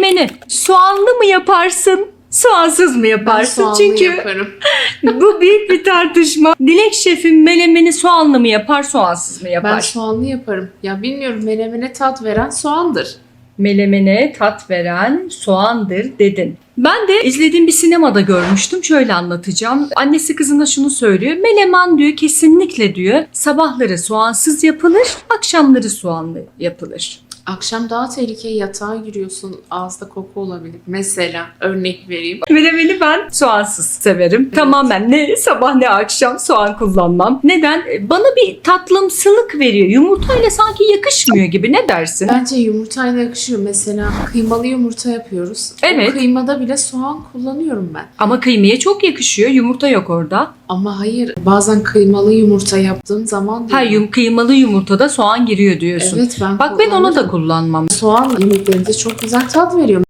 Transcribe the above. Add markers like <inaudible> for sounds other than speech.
melemeni soğanlı mı yaparsın? Soğansız mı Ben yaparsın? soğanlı Çünkü yaparım. <laughs> bu büyük bir tartışma. Dilek şefim melemeni soğanlı mı yapar, soğansız mı yapar? Ben soğanlı yaparım. Ya bilmiyorum menemene tat veren soğandır. melemene tat veren soğandır dedin. Ben de izlediğim bir sinemada görmüştüm. Şöyle anlatacağım. Annesi kızına şunu söylüyor. Melemen diyor kesinlikle diyor sabahları soğansız yapılır, akşamları soğanlı yapılır. Akşam daha tehlikeli yatağa giriyorsun. Ağızda koku olabilir. Mesela örnek vereyim. Melemeni ben soğansız severim. Tamamen ne sabah ne akşam soğan kullanmam. Neden? E, Bana bir tatlımsılık veriyor. Yumurtayla sanki yakışmıyor gibi. Ne dersin? Bence yumurtayla yakışıyor. Mesela kıymalı yumurta yapıyoruz. Evet. O kıymada bile soğan kullanıyorum ben. Ama kıymaya çok yakışıyor. Yumurta yok orada. Ama hayır bazen kıymalı yumurta yaptığım zaman Ha yum, kıymalı yumurtada soğan giriyor diyorsun. Evet ben Bak ben onu da. Kullanmam. Soğan yemeklerinde çok güzel tat veriyor.